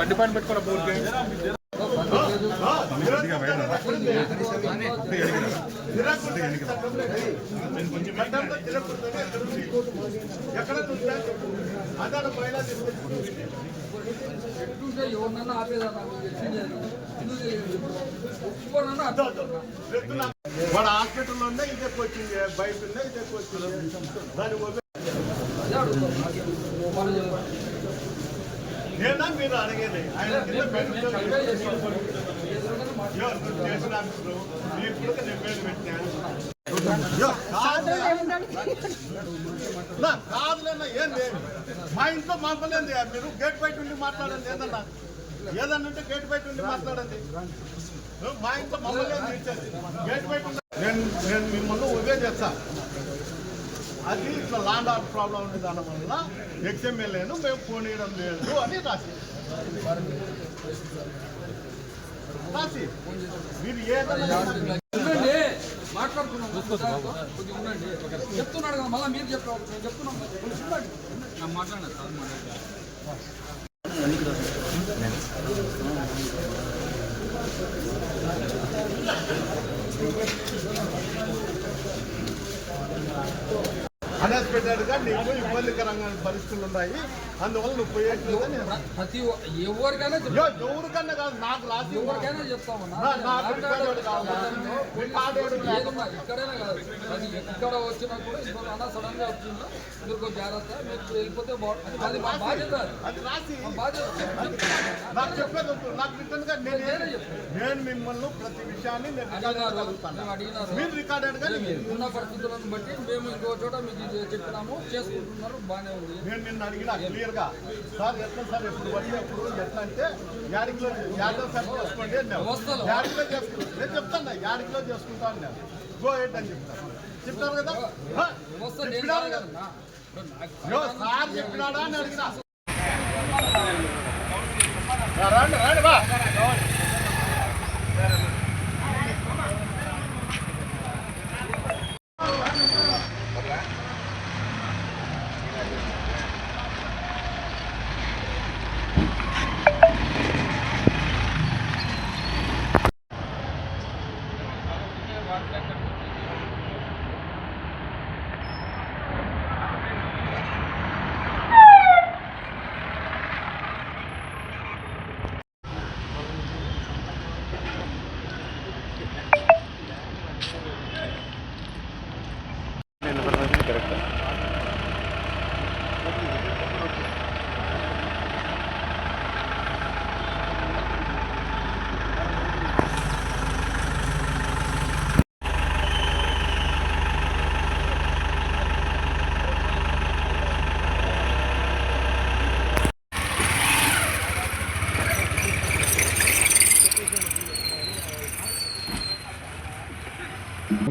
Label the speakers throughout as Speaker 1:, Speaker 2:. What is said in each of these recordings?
Speaker 1: బండి పైన పెట్టుకోవాలి బోర్కి
Speaker 2: ఎట్లుంటే ఎవరినన్నా ఆపేదన్నా ఇంకోనన్నా అర్థం
Speaker 3: వాడు హాస్పిటల్లో ఉండే ఇదే కోచింగ్ బయట ఉండే ఇదే కోచింగ్ దాని వదిలి- నేనా మీరు అడిగేది ఆయన కింద పెట్టుకుంటే యో, నువ్వు చేసిన ఆఫీసులో నీ కొడుకు నేను పేరు పెట్టినా యో, కాదులే. నా, కాదులేనా ఏంది మా ఇంట్లో మాపలేంది మీరు గేట్ బయట ఉండి మాట్లాడండి. ఏదన్నా? ఏదన్నా ఉంటే గేట్ బయట ఉండి మాట్లాడండి. మా ఇంట్లో మమ్మల్ని గేట్ బయట ఉండి- నేను నేను మిమ్మల్ని ఉదే చేస్తా. అది ఇట్లా ల్యాండ్ ఆర్డర్ ప్రాబ్లం ఉంది దాని వల్ల ఎక్స్ఎంఎల్ఏను మేము ఫోన్ ఇవ్వడం లేదు అని రాసి
Speaker 2: ఉండండి. మాట్లాడుతున్నాం. కొద్దిగా చెప్తున్నాడు కదా మళ్ళీ మీరు చెప్పారు నేను చెప్తున్నాం కదా. నేను సార్
Speaker 3: నీకు ఇబ్బందికరంగా పరిస్థితులు ఉన్నాయి. అందువల్ల నువ్వు పోయేట్లేదు అని
Speaker 2: ప్ర- ప్రతి ఒ- ఎవరికైనా చెప్తాం.
Speaker 3: యో, ఎవరికన్నా కాదు నాకు రాసి
Speaker 2: ఎవరికైనా చెప్తామన్నా
Speaker 3: నా- నాకు రికార్డు కావాలి. రికార్డు
Speaker 2: ఏదన్నా ఇక్కడైనా కాదు అది ఎక్కడ వచ్చినా కూడా ఇంకొక అన్న సడన్గా వచ్చిందో మీరు కొంచెం జాగ్రత్త మీరు వెళ్ళిపోతే బాగుంటుంది అది మా బాధ్యత అది.
Speaker 3: అది రాసి
Speaker 2: మా బాధ్యత
Speaker 3: నాకు చెప్పేది వద్దు. నాకు రిటర్న్గా నేను ఏం- నేను మిమ్మల్ని ప్రతి విషయాన్ని నేను రికార్డ్
Speaker 2: అడిగినారు
Speaker 3: కలుగుతాను
Speaker 2: మేము అడిగినారు
Speaker 3: మీరు రికార్డెడ్గా
Speaker 2: మేము ఉన్న పరిస్థితులను బట్టి మేము ఇంకో చోట మీకు ఇది చెప్పినాము చేసుకుంటున్నారు బాగానే ఉంది
Speaker 3: నేను నిన్ను అడిగిన క్లియర్ గా. సార్ ఎట్లా సార్? ఎప్పుడు పడితే అప్పుడు ఎట్లా అంటే యాడికిలో యాడిలో సార్ చేసుకోండి అన్నావు
Speaker 2: వ్యవస్థలో.
Speaker 3: యాడికిలో చేసుకుంటా నేను చెప్తాను యాడికిలో చేసుకుంటా అన్నాను గో హెడ్ అని చెప్తాను చెప్తారు కదా?
Speaker 2: కాదు?
Speaker 3: సార్ చెప్పినాడా అని అడిగినా. రండి.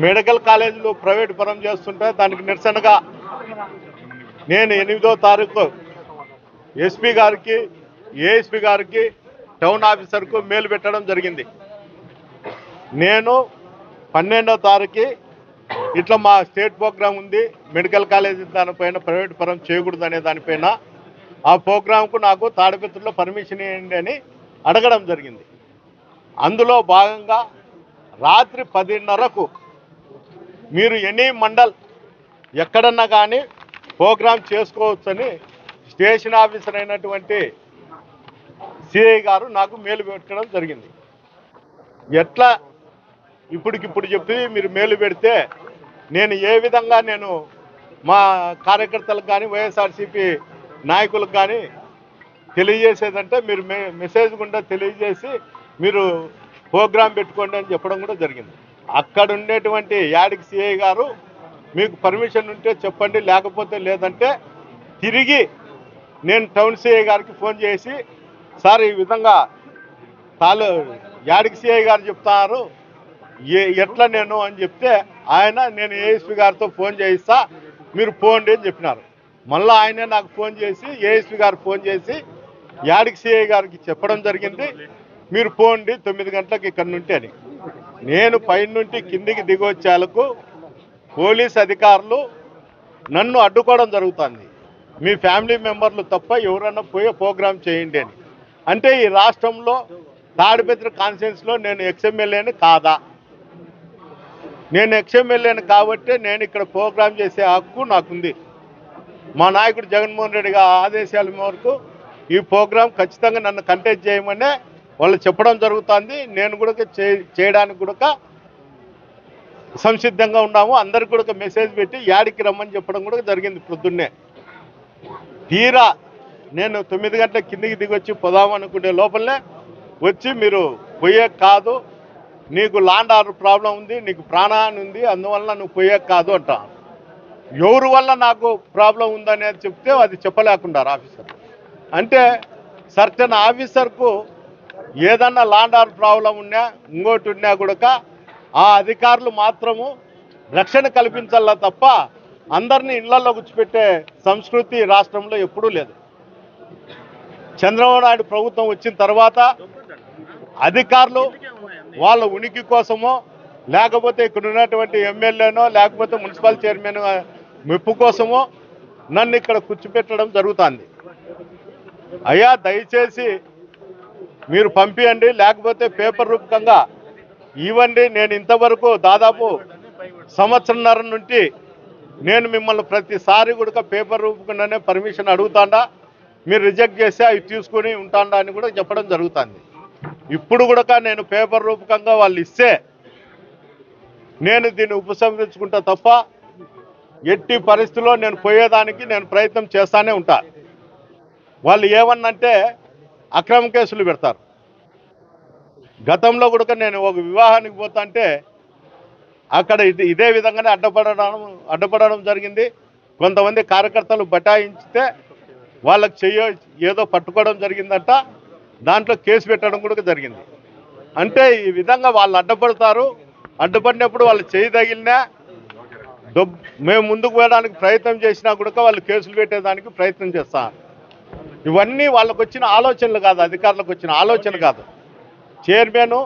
Speaker 3: మెడికల్ కాలేజీలు ప్రైవేట్ పరం చేస్తుంటే దానికి నిరసనగా నేను ఎనిమిదో తారీఖు ఎస్పీ గారికి ఏఎస్పీ గారికి టౌన్ ఆఫీసర్కు మేలు పెట్టడం జరిగింది. నేను పన్నెండో తారీఖు ఇట్లా మా స్టేట్ ప్రోగ్రాం ఉంది మెడికల్ కాలేజీ దానిపైన ప్రైవేట్ పరం చేయకూడదు అనే దానిపైన ఆ ప్రోగ్రాంకు నాకు తాడిపత్రిలో పర్మిషన్ ఇవ్వండి అని అడగడం జరిగింది. అందులో భాగంగా రాత్రి పదిన్నరకు మీరు ఎనీ మండల్ ఎక్కడన్నా కానీ ప్రోగ్రామ్ చేసుకోవచ్చని స్టేషన్ ఆఫీసర్ అయినటువంటి సిఐ గారు నాకు మేలు పెట్టడం జరిగింది. ఎట్లా ఇప్పటికిప్పుడు చెప్పి మీరు మేలు పెడితే నేను ఏ విధంగా నేను మా కార్యకర్తలకు కానీ వైఎస్ఆర్సీపీ నాయకులకు కానీ తెలియజేసేదంటే మీరు మెసేజ్ గుండా తెలియజేసి మీరు ప్రోగ్రాం పెట్టుకోండి అని చెప్పడం కూడా జరిగింది. అక్కడ ఉండేటువంటి యాడికి సిఐ గారు మీకు పర్మిషన్ ఉంటే చెప్పండి లేకపోతే లేదంటే తిరిగి నేను టౌన్ సిఐ గారికి ఫోన్ చేసి సార్ ఈ విధంగా తాలు యాడికి సిఐ గారు చెప్తారు ఏ ఎట్లా నేను? అని చెప్తే ఆయన నేను ఏఎస్పీ గారితో ఫోన్ చేయిస్తా మీరు పోండి అని చెప్పినారు. మళ్ళీ ఆయనే నాకు ఫోన్ చేసి ఏఎస్పీ గారు ఫోన్ చేసి యాడికి సిఐ గారికి చెప్పడం జరిగింది మీరు పోండి తొమ్మిది గంటలకు ఇక్కడ నుండి అని. నేను పైనుండి కిందికి దిగొచ్చేలకు పోలీస్ అధికారులు నన్ను అడ్డుకోవడం జరుగుతుంది. మీ ఫ్యామిలీ మెంబర్లు తప్ప ఎవరన్నా పోయే ప్రోగ్రామ్ చేయండి అని. అంటే ఈ రాష్ట్రంలో తాడిపత్రి కాన్స్టిట్యున్సీలో నేను ఎక్స్ఎమ్మెల్యేని కాదా? నేను ఎక్స్ఎమ్మెల్యేని కాబట్టి నేను ఇక్కడ ప్రోగ్రామ్ చేసే హక్కు నాకుంది. మా నాయకుడు జగన్మోహన్ రెడ్డి ఆదేశాల మేరకు ఈ ప్రోగ్రాం ఖచ్చితంగా నన్ను కంటెక్ట్ చేయమనే వాళ్ళు చెప్పడం జరుగుతుంది. నేను కూడా చే- చేయడానికి కూడా సంసిద్ధంగా ఉన్నాము. అందరికి కూడా మెసేజ్ పెట్టి యాడికి రమ్మని చెప్పడం కూడా జరిగింది పొద్దున్నే. తీరా నేను తొమ్మిది గంటల కిందికి దిగొచ్చి పోదాం అనుకునే లోపలనే వచ్చి మీరు పోయే కాదు. నీకు లాండ్ ఆర్డర్ ప్రాబ్లం ఉంది నీకు ప్రాణాన్ని ఉంది అందువల్ల నువ్వు పోయే కాదు అంట. ఎవరి వల్ల నాకు ప్రాబ్లం ఉందనేది చెప్తే అది చెప్పలేకుండా ఆఫీసర్. అంటే సర్టన్ ఆఫీసర్కు ఏదన్నా లాండ్ ఆర్డర్ ప్రాబ్లం ఉన్నా ఇంకోటి ఉన్నా కూడా ఆ అధికారులు మాత్రము రక్షణ కల్పించాలా తప్ప అందరినీ ఇళ్ళలో కూర్చోపెట్టే సంస్కృతి రాష్ట్రంలో ఎప్పుడూ లేదు. చంద్రబాబు నాయుడు ప్రభుత్వం వచ్చిన తర్వాత అధికారులు వాళ్ళ ఉనికి కోసమో లేకపోతే ఇక్కడ ఉన్నటువంటి ఎమ్మెల్యేనో లేకపోతే మున్సిపల్ చైర్మన్ మెప్పు కోసమో నన్ను ఇక్కడ కూర్చోపెట్టడం జరుగుతుంది. అయ్యా దయచేసి మీరు పంపియండి లేకపోతే పేపర్ రూపకంగా ఇవ్వండి. నేను ఇంతవరకు దాదాపు సంవత్సరంన్నర నుండి నేను మిమ్మల్ని ప్రతిసారి కూడా పేపర్ రూపకుండానే పర్మిషన్ అడుగుతాండా. మీరు రిజెక్ట్ చేస్తే అవి తీసుకుని ఉంటాండా అని కూడా చెప్పడం జరుగుతుంది. ఇప్పుడు కూడా నేను పేపర్ రూపకంగా వాళ్ళు ఇస్తే నేను దీన్ని ఉపసంహరించుకుంటా తప్ప ఎట్టి పరిస్థితుల్లో నేను పోయేదానికి నేను ప్రయత్నం చేస్తానే ఉంటా. వాళ్ళు ఏమన్నంటే అక్రమ కేసులు పెడతారు. గతంలో కూడా నేను ఒక వివాహానికి పోతాంటే అక్కడ ఇదే విధంగానే అడ్డపడడం అడ్డపడడం జరిగింది. కొంతమంది కార్యకర్తలు బటాయించితే వాళ్ళకి చెయ్య ఏదో పట్టుకోవడం జరిగిందంట. దాంట్లో కేసు పెట్టడం కూడా జరిగింది. అంటే ఈ విధంగా వాళ్ళు అడ్డపడతారు. అడ్డుపడినప్పుడు వాళ్ళు చేయి తగిలినా డబ్బు మేము ముందుకు పోయడానికి ప్రయత్నం చేసినా కూడా వాళ్ళు కేసులు పెట్టేదానికి ప్రయత్నం చేస్తారు ఇవన్నీ వాళ్ళకు వచ్చిన ఆలోచనలు కాదు అధికారులకు వచ్చిన ఆలోచన కాదు. చైర్మన్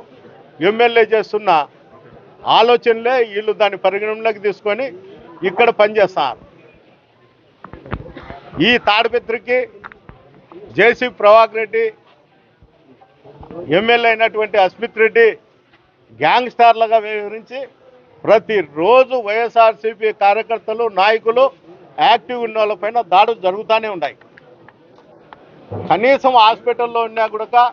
Speaker 3: ఎమ్మెల్యే చేస్తున్న ఆలోచనలే వీళ్ళు దాన్ని పరిగణనలోకి తీసుకొని ఇక్కడ పనిచేస్తారు. ఈ తాడిపత్రికి జేసీ ప్రభాకర్ రెడ్డి ఎమ్మెల్యే అయినటువంటి అస్మిత్ రెడ్డి గ్యాంగ్స్టార్లుగా వివరించి ప్రతిరోజు వైఎస్ఆర్సీపీ కార్యకర్తలు నాయకులు యాక్టివ్ ఉన్న వాళ్ళపైన దాడులు జరుగుతూనే ఉన్నాయి. కనీసం హాస్పిటల్లో ఉన్నా కూడా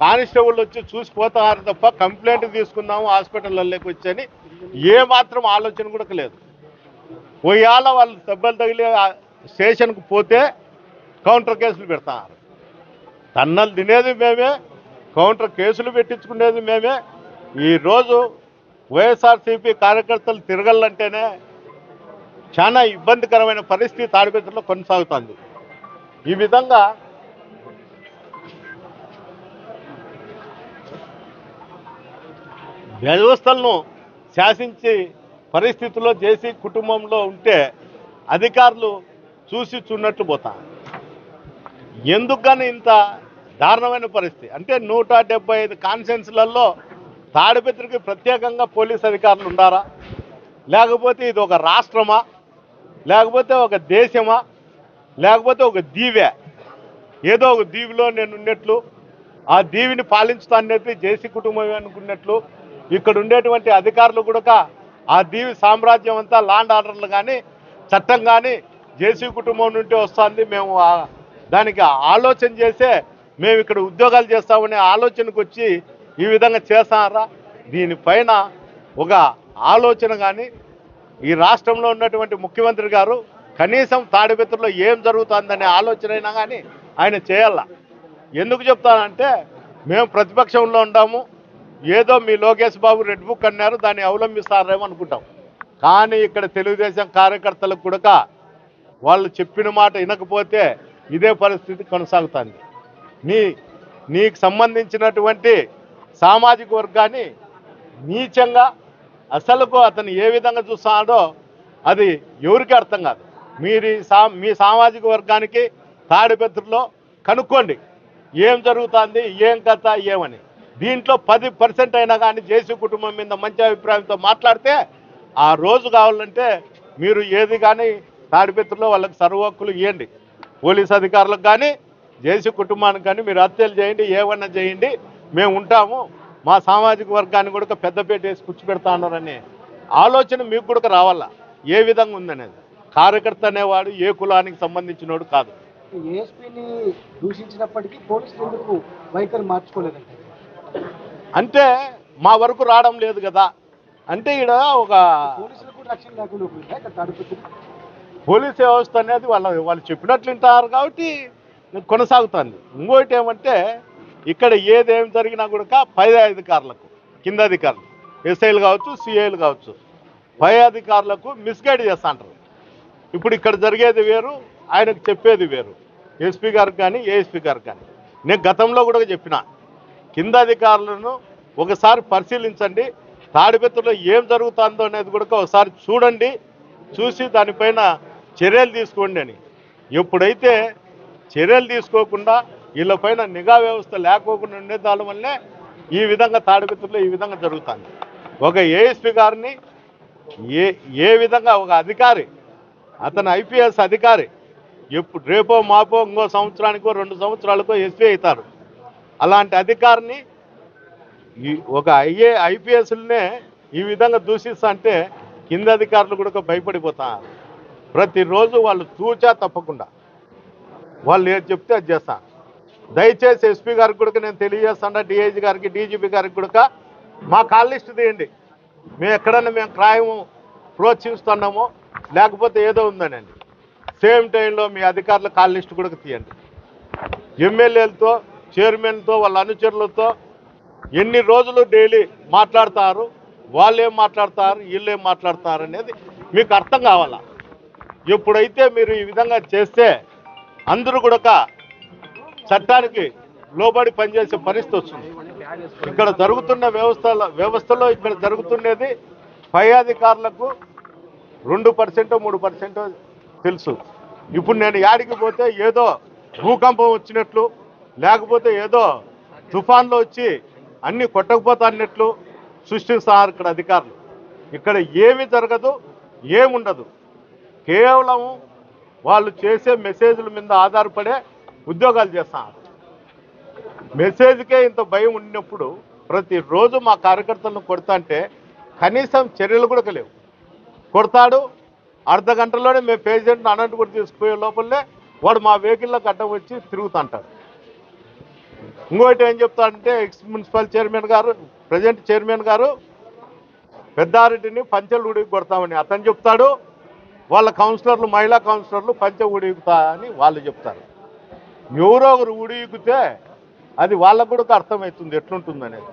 Speaker 3: కానిస్టేబుల్ వచ్చి చూసిపోతారు తప్ప కంప్లైంట్ తీసుకుందాము హాస్పిటల్లోకి వచ్చని ఏ మాత్రం ఆలోచన కూడా లేదు. పోయాల వాళ్ళు దెబ్బలు తగిలి స్టేషన్కు పోతే కౌంటర్ కేసులు పెడతారు. తన్నలు తినేది మేమే కౌంటర్ కేసులు పెట్టించుకునేది మేమే. ఈరోజు వైఎస్ఆర్సీపీ కార్యకర్తలు తిరగాలంటేనే చాలా ఇబ్బందికరమైన పరిస్థితి తాడిపత్రిలో కొనసాగుతుంది. ఈ విధంగా వ్యవస్థలను శాసించి పరిస్థితుల్లో చేసి కుటుంబంలో ఉంటే అధికారులు చూసి చూన్నట్లు పోతా ఎందుకు కానీ ఇంత దారుణమైన పరిస్థితి? అంటే నూట డెబ్బై ఐదు కాన్సెన్స్లలో తాడిపత్రికి ప్రత్యేకంగా పోలీస్ అధికారులు ఉండారా లేకపోతే ఇది ఒక రాష్ట్రమా? లేకపోతే ఒక దేశమా? లేకపోతే ఒక దీవె. ఏదో ఒక దీవిలో నేను ఉన్నట్లు ఆ దీవిని పాలించుతానైతే జేసీ కుటుంబం అనుకున్నట్లు ఇక్కడ ఉండేటువంటి అధికారులు కూడా ఆ దీవి సామ్రాజ్యం అంతా లాండ్ ఆర్డర్లు కానీ చట్టం కానీ జేసీ కుటుంబం నుండి వస్తుంది. మేము దానికి ఆలోచన చేసే మేము ఇక్కడ ఉద్యోగాలు చేస్తామనే ఆలోచనకు వచ్చి ఈ విధంగా చేస్తారా? దీనిపైన ఒక ఆలోచన కానీ ఈ రాష్ట్రంలో ఉన్నటువంటి ముఖ్యమంత్రి గారు కనీసం తాడిపత్రిలో ఏం జరుగుతుందనే ఆలోచన అయినా కానీ ఆయన చేయాల. ఎందుకు చెప్తానంటే మేము ప్రతిపక్షంలో ఉంటాము ఏదో మీ లోకేష్ బాబు రెడ్ బుక్ అన్నారు దాన్ని అవలంబిస్తారేమో అనుకుంటాం. కానీ ఇక్కడ తెలుగుదేశం కార్యకర్తలకు కూడా వాళ్ళు చెప్పిన మాట వినకపోతే ఇదే పరిస్థితి కొనసాగుతుంది. నీ నీకు సంబంధించినటువంటి సామాజిక వర్గాన్ని నీచంగా అసలుకు అతను ఏ విధంగా చూస్తున్నాడో అది ఎవరికి అర్థం కాదు. మీరు సా మీ సామాజిక వర్గానికి తాడిపత్రిలో కనుక్కోండి. ఏం జరుగుతుంది ఏం కథ ఏమని. దీంట్లో పది పర్సెంట్ అయినా కానీ జేసీ కుటుంబం మీద మంచి అభిప్రాయంతో మాట్లాడితే ఆ రోజు కావాలంటే మీరు ఏది కానీ తాడిపత్రిలో వాళ్ళకి సర్వహక్కులు ఇవ్వండి పోలీస్ అధికారులకు కానీ జేసీ కుటుంబానికి కానీ మీరు హత్యలు చేయండి ఏమన్నా చేయండి. మేము ఉంటాము. మా సామాజిక వర్గాన్ని కూడా పెద్దపేట వేసి కూర్చోబెడతా ఉన్నారనే ఆలోచన మీకు కూడా రావాలా? ఏ విధంగా ఉందనేది? కార్యకర్త అనేవాడు ఏ కులానికి సంబంధించినోడు కాదు.
Speaker 4: ఏఎస్పీని దూషించినప్పటికీ పోలీసులు ఎందుకు వైఖరి మార్చుకోలేదంటే?
Speaker 3: అంటే మా వరకు రావడం లేదు కదా. అంటే ఇక్కడ ఒక
Speaker 4: పోలీసులకు కూడా రక్షణ లేకుండా
Speaker 3: పోలీస్ వ్యవస్థ అనేది వాళ్ళ వాళ్ళు చెప్పినట్లు వింటారు కాబట్టి కొనసాగుతుంది. ఇంకోటి ఏమంటే ఇక్కడ ఏదేం జరిగినా కూడా పై అధికారులకు కింద అధికారులు ఎస్ఐలు కావచ్చు సిఐలు కావచ్చు పై అధికారులకు మిస్గైడ్ చేస్తుంటారు ఇప్పుడు ఇక్కడ జరిగేది వేరు ఆయనకు చెప్పేది వేరు. ఎస్పీ గారికి కానీ ఏఎస్పీ గారికి కానీ. నేను గతంలో కూడా చెప్పిన కింద అధికారులను ఒకసారి పరిశీలించండి తాడిపెత్తలో ఏం జరుగుతుందో అనేది కూడా ఒకసారి చూడండి చూసి దానిపైన చర్యలు తీసుకోండి అని. ఎప్పుడైతే చర్యలు తీసుకోకుండా వీళ్ళపైన నిఘా వ్యవస్థ లేకోకుండా ఉండే దాని వల్లే ఈ విధంగా తాడిపెత్తలో ఈ విధంగా జరుగుతుంది. ఒక ఏఎస్పీ గారిని ఏ ఏ విధంగా ఒక అధికారి అతను ఐపీఎస్ అధికారి. ఎప్పుడు రేపో మాపో ఇంకో సంవత్సరానికో రెండు సంవత్సరాలకో ఎస్పీ అవుతారు. అలాంటి అధికారిని ఒక ఐఏ ఐపీఎస్లనే ఈ విధంగా దూషిస్తా అంటే కింద అధికారులు కూడా భయపడిపోతారు. ప్రతిరోజు వాళ్ళు తూచా తప్పకుండా. వాళ్ళు ఏది చెప్తే అది చేస్తాను దయచేసి ఎస్పీ గారికి కూడా నేను తెలియజేస్తాను డిఐజీ గారికి డీజీపీ గారికి కూడా మా కాల్ లిస్ట్ తీయండి. మేము ఎక్కడన్నా మేము క్రాయము ప్రోత్సహిస్తున్నామో లేకపోతే ఏదో ఉందనండి. సేమ్ టైంలో మీ అధికారుల కాల్ లిస్ట్ కూడా తీయండి. ఎమ్మెల్యేలతో చైర్మన్తో వాళ్ళ అనుచరులతో ఎన్ని రోజులు డైలీ మాట్లాడతారు వాళ్ళు ఏం మాట్లాడతారు వీళ్ళు ఏం మాట్లాడతారు అనేది మీకు అర్థం కావాలా. ఎప్పుడైతే మీరు ఈ విధంగా చేస్తే అందరూ కూడా చట్టానికి లోబడి పనిచేసే పరిస్థితి వస్తుంది. ఇక్కడ జరుగుతున్న వ్యవస్థలో వ్యవస్థలో ఇక్కడ జరుగుతున్నది పై అధికారులకు రెండు పర్సెంటో మూడు పర్సెంటో తెలుసు. ఇప్పుడు నేను యాడికి పోతే ఏదో భూకంపం వచ్చినట్లు లేకపోతే ఏదో తుఫాన్లో వచ్చి అన్ని కొట్టకపోతా అన్నట్లు సృష్టిస్తున్నారు ఇక్కడ అధికారులు. ఇక్కడ ఏమీ జరగదు ఏముండదు. కేవలం వాళ్ళు చేసే మెసేజ్ల మీద ఆధారపడే ఉద్యోగాలు చేస్తున్నారు మెసేజ్కే ఇంత భయం ఉన్నప్పుడు ప్రతిరోజు మా కార్యకర్తలను కొడతా అంటే కనీసం చర్యలు కూడా లేవు. కొడతాడు. అర్ధ గంటలోనే మేము పేషెంట్ని అనంతపురం తీసుకుపోయే లోపలనే వాడు మా వెహికల్లో అడ్డం వచ్చి తిరుగుతుంటాడు. ఇంకోటి ఏం చెప్తాడంటే ఎక్స్ మున్సిపల్ చైర్మన్ గారు ప్రజెంట్ చైర్మన్ గారు పెద్దారెడ్డిని పంచెలు ఉడికి కొడతామని అతను చెప్తాడు. వాళ్ళ కౌన్సిలర్లు మహిళా కౌన్సిలర్లు పంచె ఉడిగుతా అని వాళ్ళు చెప్తారు. ఎవరో ఒకరు ఉడిగితే అది వాళ్ళకు కూడా అర్థమవుతుంది ఎట్లుంటుంది అనేది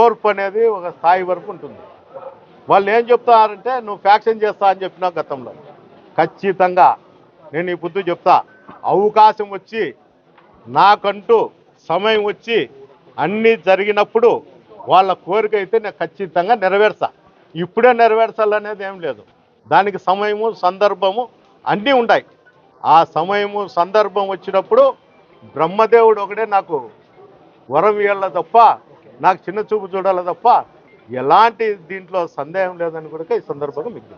Speaker 3: ఓర్పు అనేది ఒక స్థాయి వరకు ఉంటుంది. వాళ్ళు ఏం చెప్తారంటే నువ్వు ఫ్యాక్షన్ చేస్తా అని చెప్పినా గతంలో. ఖచ్చితంగా. నేను ఈ బుద్ధి చెప్తా. అవకాశం వచ్చి నాకంటూ సమయం వచ్చి అన్నీ జరిగినప్పుడు వాళ్ళ కోరిక అయితే నేను ఖచ్చితంగా నెరవేర్చా. ఇప్పుడే నెరవేర్చాలనేది ఏం లేదు. దానికి సమయము సందర్భము అన్నీ ఉన్నాయి ఆ సమయము సందర్భం వచ్చినప్పుడు బ్రహ్మదేవుడు ఒకడే నాకు వరం ఇవ్వాల తప్ప నాకు చిన్న చూపు చూడాలి తప్ప ఎలాంటి దీంట్లో సందేహం లేదని కూడా ఈ సందర్భంగా మీకు